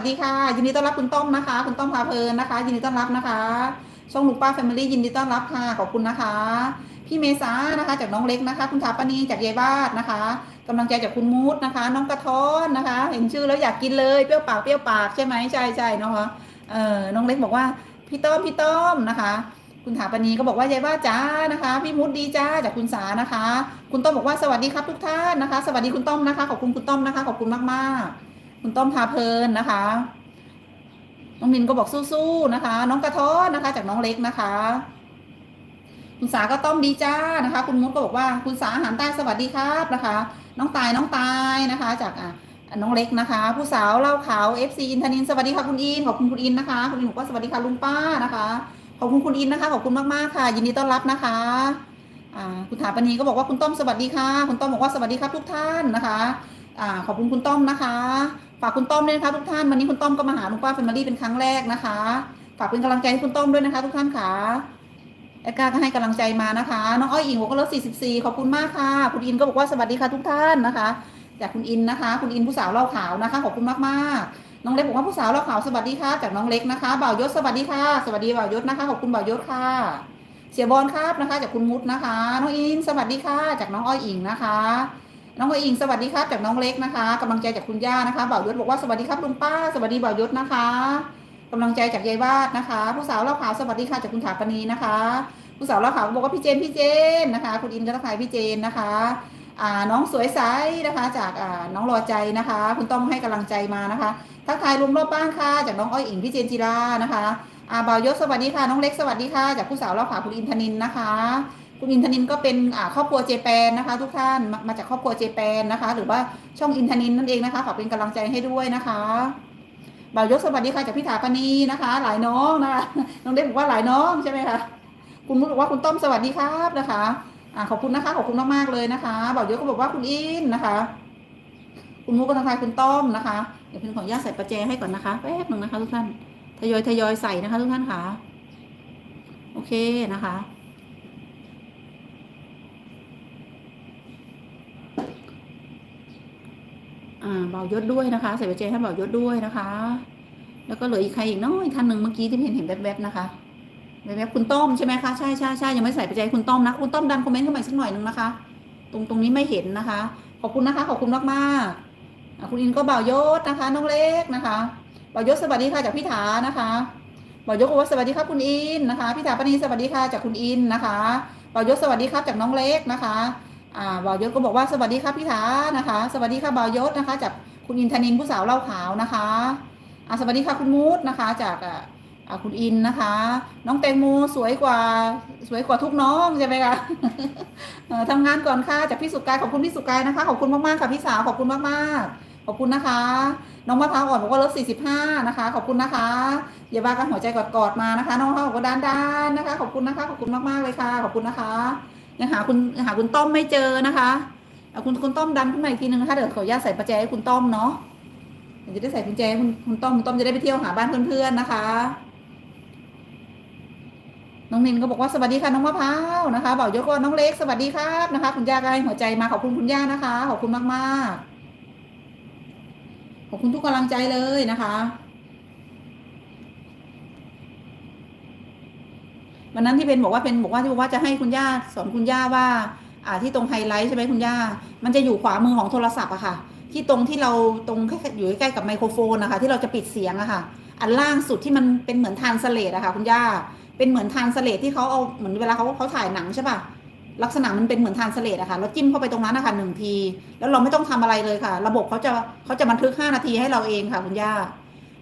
สวัสดีค่ะ ยินดีต้อนรับคุณต้อมนะคะ คุณต้อมพาเพลินนะคะ ยินดีต้อนรับนะคะ ช่องลุงป้าแฟมิลี่ยินดีต้อนรับค่ะขอบคุณนะคะ พี่เมษานะคะ จากน้องเล็กนะคะ คุณถาปณีจากยายบ้านนะคะกำลังใจจากคุณมูดนะคะ น้องกระท้อนนะคะ เห็นชื่อแล้วอยากกินเลยเปรี้ยวปากเปรี้ยวปากใช่ไหมใช่ใช่เนาะเออน้องเล็กบอกว่าพี่ต้อมพี่ต้อมนะคะ คุณถาปณีก็บอกว่ายายบ้าจ้านะคะ พี่มุดดีจ้าจากคุณสานะคะ คุณต้อมบอกว่าสวัสดีครับทุกท่านนะคะ สวัสดีคุณต้อมนะคะขอบคุณคุณต้อมนะคะขอบคุณมากๆ คุณต้อมพาเพลินนะคะ น้องมินก็บอกสู้ๆนะคะ น้องกระท้อนนะคะ จากน้องเล็กนะคะ คุณสาก็ต้อมดีจ้านะคะ คุณมุดก็บอกว่าคุณสาอาหารใต้สวัสดีครับนะคะ น้องตายน้องตายนะคะ จากอะน้องเล็กนะคะ ผู้สาวเล่าขาว FC อินทนินสวัสดีค่ะคุณอินขอบคุณคุณอินนะคะ คุณอินบอกว่าสวัสดีค่ะลุงป้านะคะขอบคุณคุณอินนะคะขอบคุณมากๆค่ะ ยินดีต้อนรับนะคะอ่าคุณถาปณีก็บอกว่าคุณต้อมสวัสดีค่ะ คุณต้อมบอกว่าสวัสดีครับทุกท่านนะคะ อ่าขอบคุณคุณต้อมนะคะ ฝากคุณต้อมด้วยนะคะทุกท่านวันนี้คุณต้อมก็มาหาลุงป้าแฟมิลี่เป็นครั้งแรกนะคะ ฝากเป็นกำลังใจให้คุณต้อมด้วยนะคะ ทุกท่านค่ะแอดการก็ให้กำลังใจมานะคะน้องอ้อยอิงบอกว่าลด44 ขอบคุณมากค่ะ คุณอินก็บอกว่าสวัสดีค่ะทุกท่านนะคะ จากคุณอินนะคะ คุณอินผู้สาวเล่าขาวนะคะ ขอบคุณมากๆน้องเล็กบอกว่าผู้สาวเล่าขาวสวัสดีค่ะ จากน้องเล็กนะคะบ่าวยศสวัสดีค่ะ สวัสดีบ่าวยศนะคะขอบคุณบ่าวยศค่ะ เสียบอลครับนะคะ จากคุณมุดนะคะ น้องอินสวัสดีค่ะ จากน้องอ้อยอิงนะคะ น้องอ้อยอิงสวัสดีครับจากน้องเล็กนะคะกำลังใจจากคุณย่านะคะบ่าวยศบอกว่าสวัสดีครับลุงป้า สวัสดีบ่าวยศนะคะกำลังใจจากยายวาดนะคะ ผู้สาวเล่าขาวสวัสดีค่ะจากคุณถาปณีนะคะ ผู้สาวเล่าขาวบอกว่าพี่เจนพี่เจนนะคะ คุณอินก็ทักทายพี่เจนนะคะอ่าน้องสวยใสนะคะ จากอ่าน้องรอใจนะคะ คุณต้องให้กำลังใจมานะคะทักทายลุงรอบบ้านค่ะจากน้องอ้อยอิงพี่เจนจิรานะคะอาบ่าวยศสวัสดีค่ะน้องเล็กสวัสดีค่ะจากผู้สาวเล่าขาวคุณอินทนินนะคะ คุณอินทนินก็เป็นครอบครัวเจแปนนะคะ ทุกท่านมาจากครอบครัวเจแปนนะคะ หรือว่าช่องอินทนินนั่นเองนะคะขอเป็นกำลังใจให้ด้วยนะคะบ่าวยศสวัสดีค่ะจากพี่ถาปณีนะคะ หลายน้องนะคะน้องเล็กบอกว่าหลายน้องใช่ไหมคะคุณมุกบอกว่าคุณต้อมสวัสดีครับนะคะอ่าขอบคุณนะคะขอบคุณมากๆเลยนะคะบ่าวยศก็บอกว่าคุณอินนะคะ คุณมุกก็ทักทายคุณต้อมนะคะเดี๋ยวเพิ่ขออนุญาติใส่ประแจให้ก่อนนะคะแป๊บหนึ่งนะคะ ทุกท่านทยอยทยอยใส่นะคะ ทุกท่านค่ะโอเคนะคะ อ่า เบายศด้วยนะคะ ใส่ใบเจให้เบายศด้วยนะคะ แล้วก็เหลืออีกใครอีกน้อยท่านหนึ่งเมื่อกี้ที่เห็นเห็นแวบๆนะคะแวบๆคุณต้อมใช่ไหมคะใช่ใช่ใช่ยังไม่ใส่ใบเจคุณต้อมนะคุณต้อมดันคอมเมนต์เข้ามาสักหน่อยหนึงนะคะ ตรงตรงนี้ไม่เห็นนะคะ ขอบคุณนะคะ ขอบคุณมากมากคุณอินก็เบายศนะคะ น้องเล็กนะคะเบายศสวัสดีค่ะจากพี่ถานะคะเบายศว่าสวัสดีครับคุณอินนะคะพี่ถาปณีสวัสดีค่ะจากคุณอินนะคะเบายศสวัสดีครับจากน้องเล็กนะคะ อ่าบ่าวยศก็บอกว่าสวัสดีครับพี่ถานะคะ สวัสดีค่ะบ่าวยศนะคะ จากคุณอินทนินผู้สาวเล่าขาวนะคะอ่าสวัสดีค่ะคุณมูดนะคะ จากอ่าคุณอินนะคะ น้องแตงโมสวยกว่าสวยกว่าทุกน้องใช่ไหมคะทำงานก่อนค่ะจากพี่สุกายขอบคุณพี่สุกายนะคะขอบคุณมากๆค่ะพี่สาวขอบคุณมากๆ ขอบคุณนะคะ น้องมะพร้าวอ่อนบอกว่าลด45นะคะ ขอบคุณนะคะอย่าบ้ากันหัวใจกอดๆมานะคะ น้องมะพร้าวบอกว่าด้านๆนะคะ ขอบคุณนะคะ ขอบคุณมากๆเลยค่ะ ขอบคุณนะคะ ยังหาคุณหาคุณต้อมไม่เจอนะคะเอาคุณคุณต้อมดันขึ้นมาอีกทีนึงนะคะเดี๋ยวขออนุญาตใส่ประแจให้คุณต้อมเนาะเดี๋ยวจะได้ใส่กุญแจให้คุณคุณต้อมคุณต้อมจะได้ไปเที่ยวหาบ้านเพื่อนๆนะคะ น้องนินก็บอกว่าสวัสดีค่ะน้องมะพร้าวนะคะบอกยกว่าน้องเล็กสวัสดีครับนะคะ คุณย่าก็ให้หัวใจมาขอบคุณคุณย่านะคะขอบคุณมากๆขอบคุณทุกกำลังใจเลยนะคะ วันนั้นที่เป็นบอกว่าเป็นบอกว่าที่บอกว่าจะให้คุณย่าสอนคุณย่าว่า อ่าที่ตรงไฮไลท์ใช่ไหมคุณย่า มันจะอยู่ขวามือของโทรศัพท์อะค่ะ ที่ตรงที่เราตรงอยู่ใกล้ๆกับไมโครโฟนนะคะที่เราจะปิดเสียงอะค่ะ อันล่างสุดที่มันเป็นเหมือนทานสเลดอะค่ะ คุณย่า เป็นเหมือนทานสเลดที่เขาเอาเหมือนเวลาเขาเขาถ่ายหนังใช่ป่ะลักษณะมันเป็นเหมือนทานสเลดอะค่ะเราจิ้มเข้าไปตรงนั้นนะคะหนึ่งที แล้วเราไม่ต้องทำอะไรเลยค่ะ ระบบเขาจะเขาจะบันทึกห้านาทีให้เราเองค่ะ คุณย่า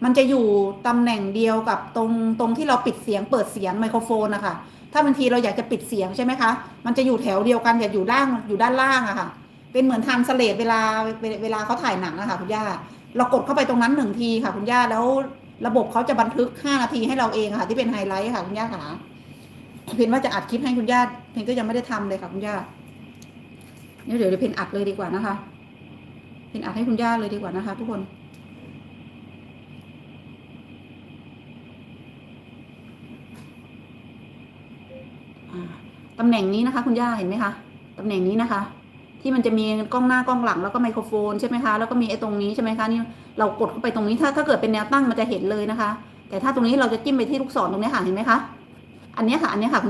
มันจะอยู่ตำแหน่งเดียวกับตรงตรงที่เราปิดเสียงเปิดเสียงไมโครโฟนนะคะถ้าบางทีเราอยากจะปิดเสียงใช่ไหมคะ มันจะอยู่แถวเดียวกันอย่าอยู่ล่างอยู่ด้านล่างอะค่ะ เป็นเหมือนทำสเลดเวลาเวลาเขาถ่ายหนังอะค่ะคุณย่า เรากดเข้าไปตรงนั้นหนึ่งทีค่ะ คุณย่าแล้วระบบเขาจะบันทึกห้านาทีให้เราเองอะค่ะ ที่เป็นไฮไลท์ค่ะคุณย่าค่ะเพนว่าจะอัดคลิปให้คุณย่าเพนก็ยังไม่ได้ทำเลยค่ะคุณย่าเดี๋ยวเดี๋ยวเพนอัดเลยดีกว่านะคะเพนอัดให้คุณย่าเลยดีกว่านะคะ ทุกคน ตำแหน่งนี้นะคะ คุณย่าเห็นไหมคะตำแหน่งนี้นะคะ ที่มันจะมีกล้องหน้ากล้องหลังแล้วก็ไมโครโฟนใช่ไหมคะแล้วก็มีไอ้ตรงนี้ใช่ไหมคะนี่เรากดเข้าไปตรงนี้ถ้าถ้าเกิดเป็นแนวตั้งมันจะเห็นเลยนะคะ แต่ถ้าตรงนี้เราจะจิ้มไปที่ลูกศรตรงนี้ค่ะเห็นไหมคะอันนี้ค่ะอันนี้ค่ะคุณ